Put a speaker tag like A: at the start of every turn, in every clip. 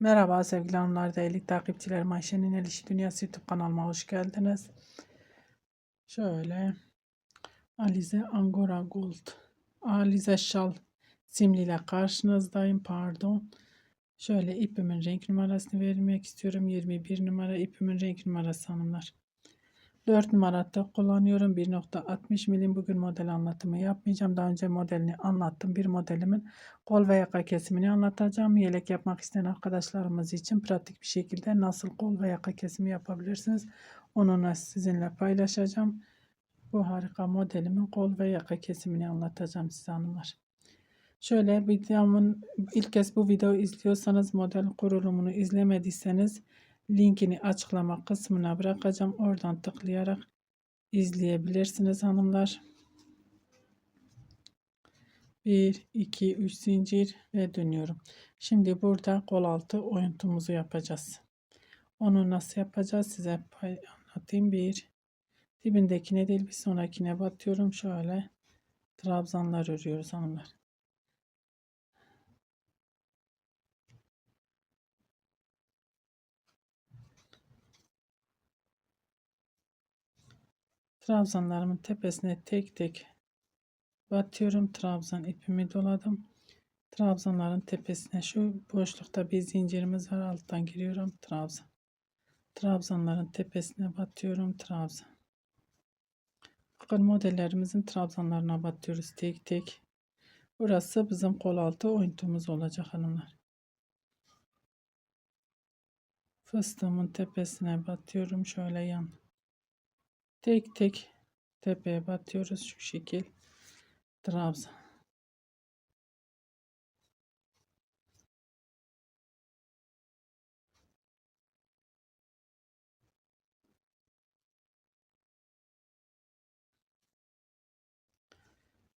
A: Merhaba sevgili hanımlar, değerli takipçilerim. Ayşe'nin El İşi Dünyası YouTube kanalıma hoş geldiniz. Şöyle Alize Angora Gold Alize Şal simliyle karşınızdayım. Pardon. Şöyle ipimin renk numarasını vermek istiyorum. 21 numara ipimin renk numarası hanımlar. 4 numarada kullanıyorum. 1.60 milim. Bugün model anlatımı yapmayacağım. Daha önce modelini anlattım. Bir modelimin kol ve yaka kesimini anlatacağım. Yelek yapmak isteyen arkadaşlarımız için pratik bir şekilde nasıl kol ve yaka kesimi yapabilirsiniz. Onu sizinle paylaşacağım. Bu harika modelimin kol ve yaka kesimini anlatacağım size hanımlar. Şöyle videomun ilk kez bu videoyu izliyorsanız model kurulumunu izlemediyseniz linkini açıklama kısmına bırakacağım. Oradan tıklayarak izleyebilirsiniz hanımlar. 1, 2, 3 zincir ve dönüyorum. Şimdi burada kol altı oyuntumuzu yapacağız. Onu nasıl yapacağız size anlatayım. 1, dibindekine değil bir sonrakine batıyorum. Şöyle trabzanlar örüyoruz hanımlar. Trabzanlarımın tepesine tek tek batıyorum. Trabzan ipimi doladım. Trabzanların tepesine şu boşlukta bir zincirimiz var. Alttan giriyorum. Trabzan. Trabzanların tepesine batıyorum. Trabzan. Bakın modellerimizin trabzanlarına batıyoruz tek tek. Burası bizim kol altı oyuntumuz olacak hanımlar. Fıstığımın tepesine batıyorum. Şöyle yan tek tek tepeye batıyoruz şu şekil. Trabzan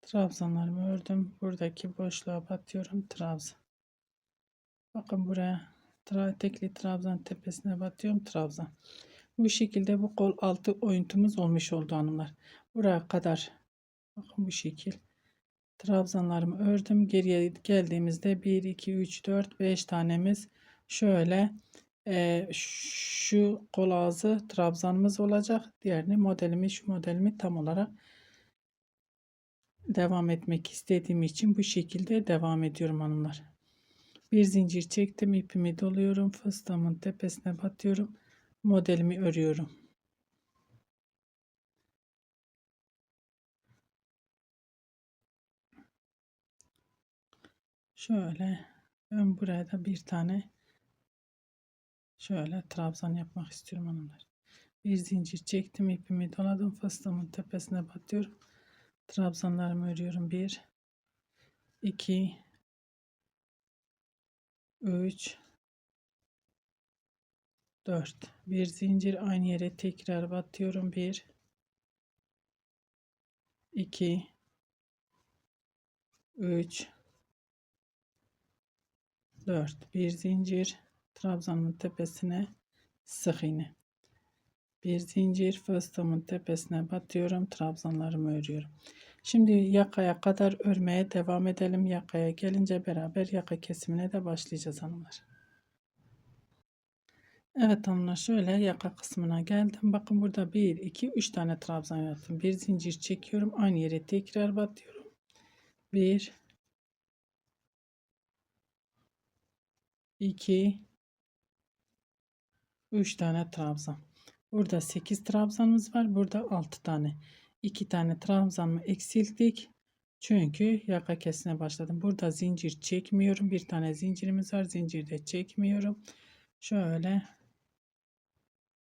A: trabzanlarımı ördüm. Buradaki boşluğa batıyorum. Trabzan bakın buraya tra tekli trabzan tepesine batıyorum. Trabzan bu şekilde bu kol altı oyuntumuz olmuş oldu hanımlar. Buraya kadar bakın bu şekil. Trabzanlarımı ördüm. Geriye geldiğimizde 1, 2, 3, 4, 5 tanemiz şöyle e, şu kol ağzı trabzanımız olacak. Diğerini modelimi şu modelimi tam olarak devam etmek istediğim için bu şekilde devam ediyorum hanımlar. Bir zincir çektim ipimi doluyorum fıstığımın tepesine batıyorum modelimi örüyorum. Şöyle ben buraya da bir tane şöyle trabzan yapmak istiyorum hanımlar. Bir zincir çektim ipimi doladım fıstığımın tepesine batıyorum. Trabzanlarımı örüyorum. 1 2 3 4 bir zincir aynı yere tekrar batıyorum. 1 2 3 4 bir zincir trabzanın tepesine sık iğne. Bir zincir fıstığımın tepesine batıyorum. Trabzanlarımı örüyorum. Şimdi yakaya kadar örmeye devam edelim. Yakaya gelince beraber yaka kesimine de başlayacağız hanımlar Evet hanımlar şöyle yaka kısmına geldim. Bakın burada 1, 2, 3 tane trabzan yaptım. Bir zincir çekiyorum. Aynı yere tekrar batıyorum. 1 2 3 tane trabzan. Burada 8 trabzanımız var. Burada 6 tane. 2 tane trabzanımı eksilttik. Çünkü yaka kesine başladım. Burada zincir çekmiyorum. Bir tane zincirimiz var. Zincirde çekmiyorum. Şöyle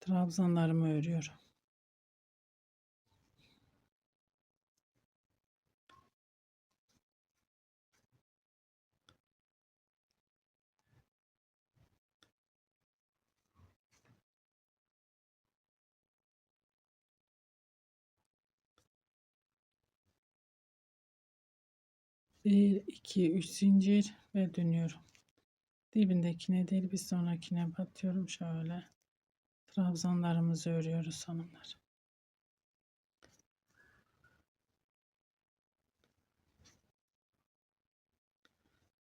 A: trabzanlarımı örüyorum. Bir, iki, üç zincir ve dönüyorum. Dibindekine değil bir sonrakine batıyorum şöyle. Trabzanlarımızı örüyoruz hanımlar.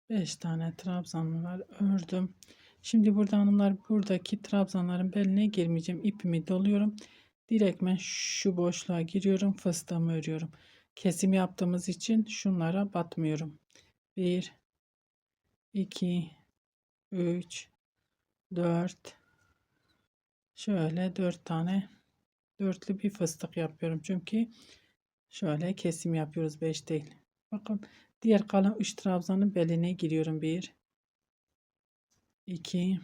A: Beş tane trabzanım var. Ördüm. Şimdi burada hanımlar buradaki trabzanların beline girmeyeceğim. İpimi doluyorum. Direktmen şu boşluğa giriyorum. Fıstığımı örüyorum. Kesim yaptığımız için şunlara batmıyorum. 1 2 3 4 şöyle 4 tane dörtlü bir fıstık yapıyorum. Çünkü şöyle kesim yapıyoruz 5 değil. Bakın diğer kalan 3 trabzanın beline giriyorum. 1 2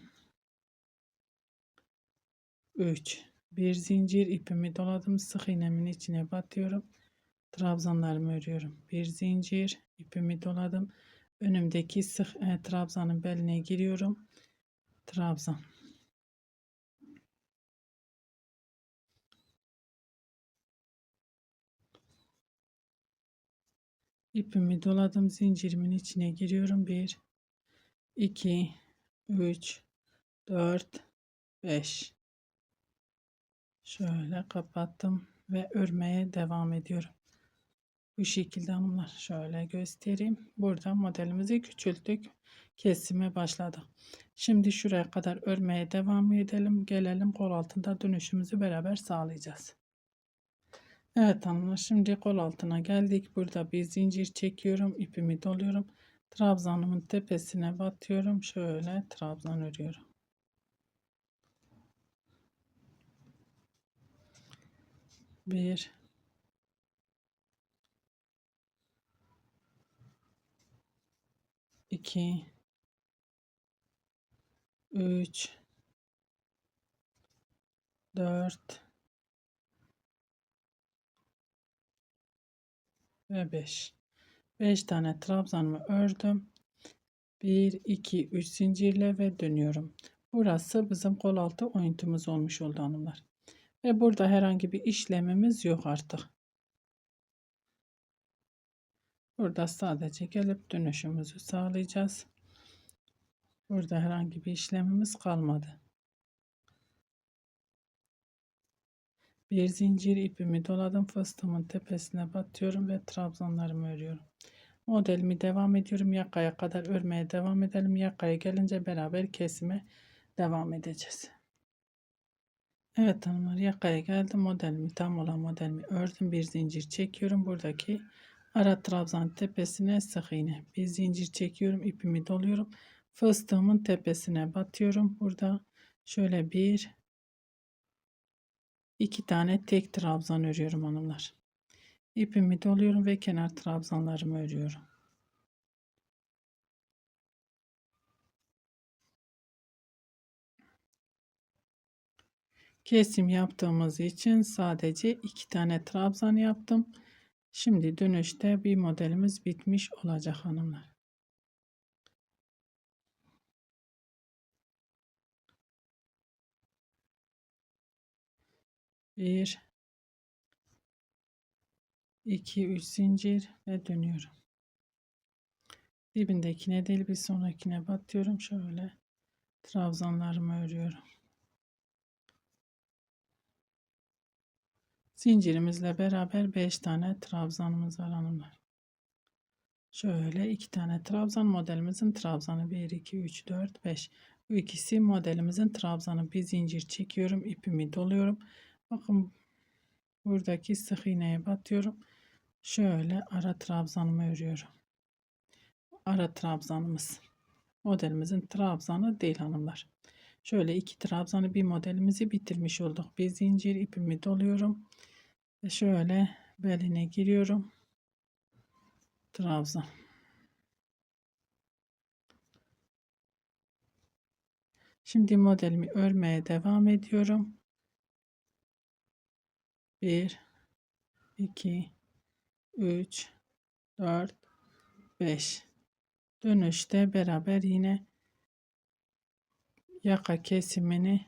A: 3 bir zincir ipimi doladım. Sık iğnemin içine batıyorum. Trabzanlarımı örüyorum. Bir zincir ipimi doladım. Önümdeki sık e, trabzanın beline giriyorum. Trabzan. İpimi doladım. Zincirimin içine giriyorum. 1 2 3 4 5 Şöyle kapattım ve örmeye devam ediyorum. Bu şekilde hanımlar şöyle göstereyim. Burada modelimizi küçülttük. Kesime başladık. Şimdi şuraya kadar örmeye devam edelim. Gelelim kol altında dönüşümüzü beraber sağlayacağız. Evet hanımlar şimdi kol altına geldik. Burada bir zincir çekiyorum. ipimi doluyorum. Trabzanımın tepesine batıyorum. Şöyle trabzan örüyorum. Bir 2 3 4 ve 5 5 tane trabzanımı ördüm. 1 2 3 zincirle ve dönüyorum. Burası bizim kol altı oyuntumuz olmuş oldu hanımlar. Ve burada herhangi bir işlemimiz yok artık. Burada sadece gelip dönüşümüzü sağlayacağız. Burada herhangi bir işlemimiz kalmadı. Bir zincir ipimi doladım. Fıstığımın tepesine batıyorum ve trabzanlarımı örüyorum. Modelimi devam ediyorum. Yakaya kadar örmeye devam edelim. Yakaya gelince beraber kesime devam edeceğiz. Evet hanımlar yakaya geldim. Modelimi tam olan modelimi ördüm. Bir zincir çekiyorum. Buradaki Ara trabzan tepesine sık iğne. Bir zincir çekiyorum. ipimi doluyorum. Fıstığımın tepesine batıyorum. Burada şöyle bir iki tane tek trabzan örüyorum hanımlar. İpimi doluyorum ve kenar trabzanlarımı örüyorum. Kesim yaptığımız için sadece iki tane trabzan yaptım. Şimdi dönüşte bir modelimiz bitmiş olacak hanımlar. Bir, iki, üç zincir ve dönüyorum. Dibindekine değil bir sonrakine batıyorum. Şöyle trabzanlarımı örüyorum. Zincirimizle beraber 5 tane trabzanımız var hanımlar. Şöyle 2 tane trabzan modelimizin trabzanı 1 2 3 4 5. Bu ikisi modelimizin trabzanı. Bir zincir çekiyorum, ipimi doluyorum. Bakın buradaki sık iğneye batıyorum. Şöyle ara trabzanımı örüyorum. Ara trabzanımız. Modelimizin trabzanı değil hanımlar. Şöyle iki trabzanı bir modelimizi bitirmiş olduk. Bir zincir ipimi doluyorum. Ve şöyle beline giriyorum. Trabzan. Şimdi modelimi örmeye devam ediyorum. 1 2 3 4 5 dönüşte beraber yine yaka kesimini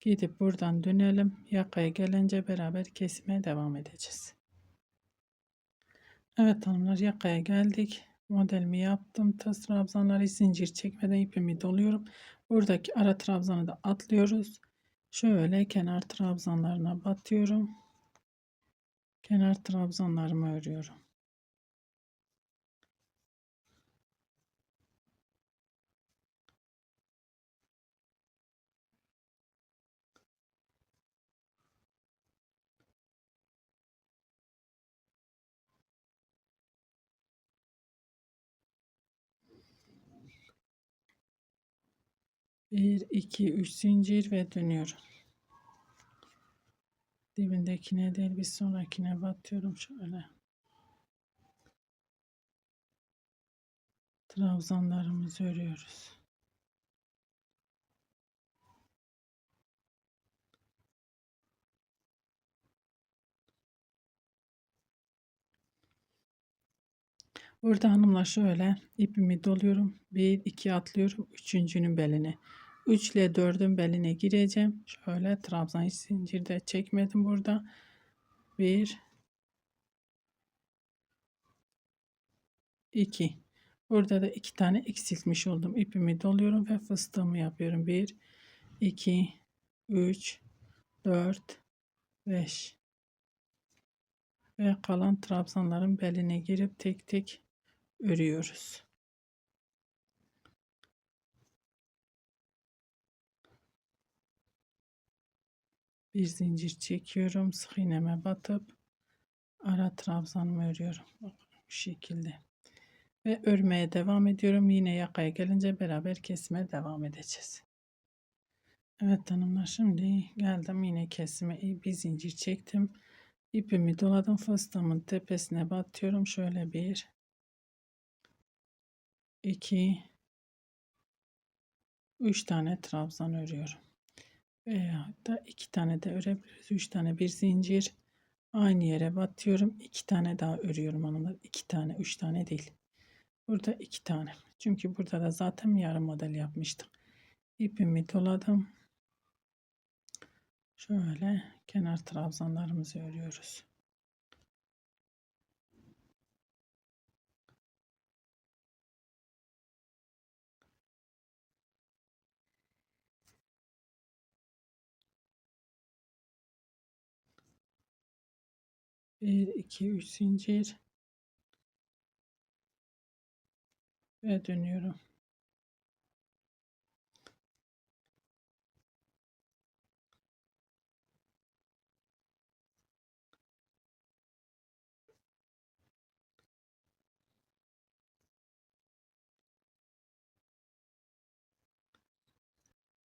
A: Gidip buradan dönelim. Yakaya gelince beraber kesime devam edeceğiz. Evet hanımlar yakaya geldik. Modelimi yaptım. Tas trabzanları zincir çekmeden ipimi doluyorum. Buradaki ara trabzanı da atlıyoruz. Şöyle kenar trabzanlarına batıyorum kenar trabzanlarımı örüyorum. Bir, iki, üç zincir ve dönüyorum. Dibindekine değil bir sonrakine batıyorum şöyle. Trabzanlarımızı örüyoruz. Burada hanımlar şöyle ipimi doluyorum. 1 2 atlıyorum. Üçüncünün beline. 3 ile 4'ün beline gireceğim. Şöyle trabzan hiç zincirde çekmedim burada. 1 2 Burada da iki tane eksiltmiş oldum. İpimi doluyorum ve fıstığımı yapıyorum. 1 2 3 4 5 ve kalan trabzanların beline girip tek tek örüyoruz. Bir zincir çekiyorum. Sık iğneme batıp ara trabzanımı örüyorum. bu şekilde. Ve örmeye devam ediyorum. Yine yakaya gelince beraber kesmeye devam edeceğiz. Evet hanımlar şimdi geldim yine kesime bir zincir çektim. İpimi doladım fıstığımın tepesine batıyorum. Şöyle bir 2 3 tane trabzan örüyorum. Veya da 2 tane de örebiliriz. 3 tane bir zincir aynı yere batıyorum. 2 tane daha örüyorum hanımlar. 2 tane, 3 tane değil. Burada 2 tane. Çünkü burada da zaten yarım model yapmıştık. İpimi doladım. Şöyle kenar trabzanlarımızı örüyoruz. Bir, iki, üç zincir. Ve dönüyorum.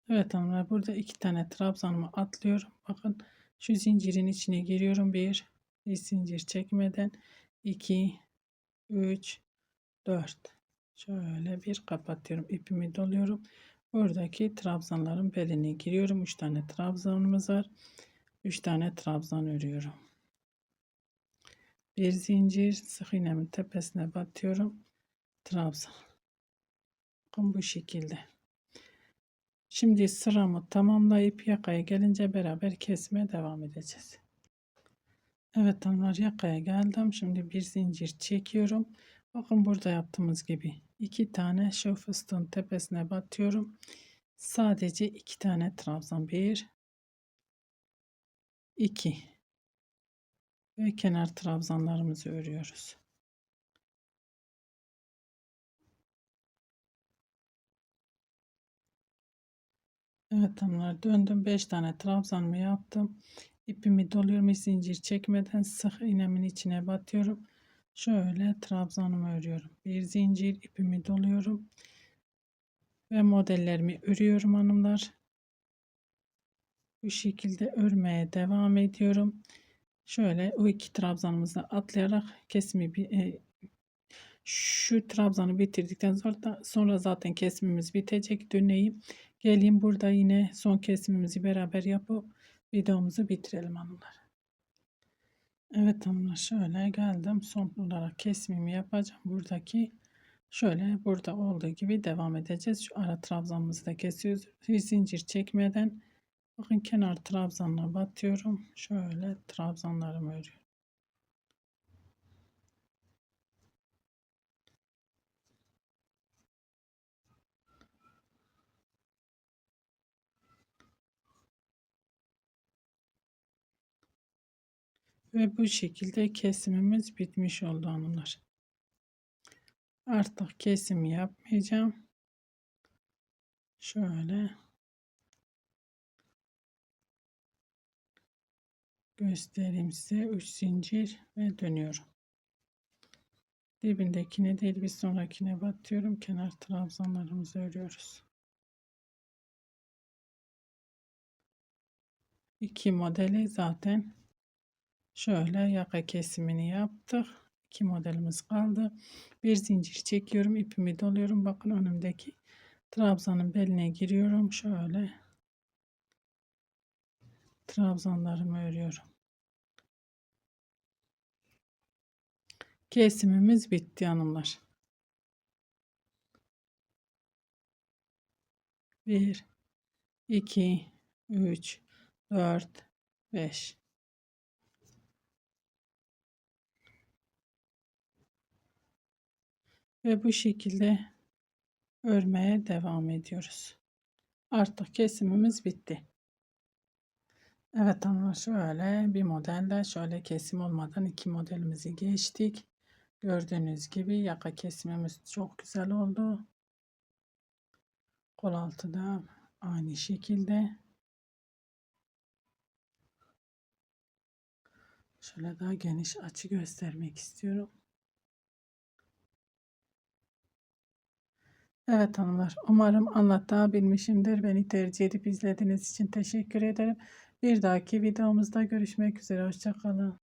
A: Evet hanımlar burada iki tane trabzanımı atlıyorum. Bakın şu zincirin içine giriyorum. Bir, bir zincir çekmeden 2 3 4 şöyle bir kapatıyorum. ipimi doluyorum. Buradaki trabzanların beline giriyorum. 3 tane trabzanımız var. 3 tane trabzan örüyorum. Bir zincir sık iğnemin tepesine batıyorum. Trabzan. Bu şekilde. Şimdi sıramı tamamlayıp yakaya gelince beraber kesmeye devam edeceğiz. Evet hanımlar yakaya geldim. Şimdi bir zincir çekiyorum. Bakın burada yaptığımız gibi iki tane şu fıstığın tepesine batıyorum. Sadece iki tane trabzan. Bir, iki ve kenar trabzanlarımızı örüyoruz. Evet hanımlar döndüm 5 tane trabzanımı yaptım. İpimi doluyorum zincir çekmeden sık iğnemin içine batıyorum. Şöyle trabzanımı örüyorum. Bir zincir ipimi doluyorum. Ve modellerimi örüyorum hanımlar. Bu şekilde örmeye devam ediyorum. Şöyle o iki trabzanımızı atlayarak kesimi bir e, şu trabzanı bitirdikten sonra, sonra zaten kesimimiz bitecek. Döneyim. Geleyim burada yine son kesimimizi beraber yapıp videomuzu bitirelim hanımlar. Evet hanımlar şöyle geldim. Son olarak kesimimi yapacağım. Buradaki şöyle burada olduğu gibi devam edeceğiz. Şu ara trabzanımızı da kesiyoruz. Zincir çekmeden bakın kenar trabzanına batıyorum. Şöyle trabzanlarımı örüyorum. Ve bu şekilde kesimimiz bitmiş oldu hanımlar. Artık kesim yapmayacağım. Şöyle göstereyim size 3 zincir ve dönüyorum. Dibindekine değil bir sonrakine batıyorum. Kenar trabzanlarımızı örüyoruz. 2 modeli zaten şöyle yaka kesimini yaptık. İki modelimiz kaldı. Bir zincir çekiyorum. ipimi doluyorum. Bakın önümdeki trabzanın beline giriyorum. Şöyle trabzanlarımı örüyorum. Kesimimiz bitti hanımlar. 1 2 3 4 5 Ve bu şekilde örmeye devam ediyoruz. Artık kesimimiz bitti. Evet hanımlar şöyle bir modelde şöyle kesim olmadan iki modelimizi geçtik. Gördüğünüz gibi yaka kesimimiz çok güzel oldu. Kol altı da aynı şekilde. Şöyle daha geniş açı göstermek istiyorum. Evet hanımlar, umarım anlatabilmişimdir. Beni tercih edip izlediğiniz için teşekkür ederim. Bir dahaki videomuzda görüşmek üzere. Hoşçakalın.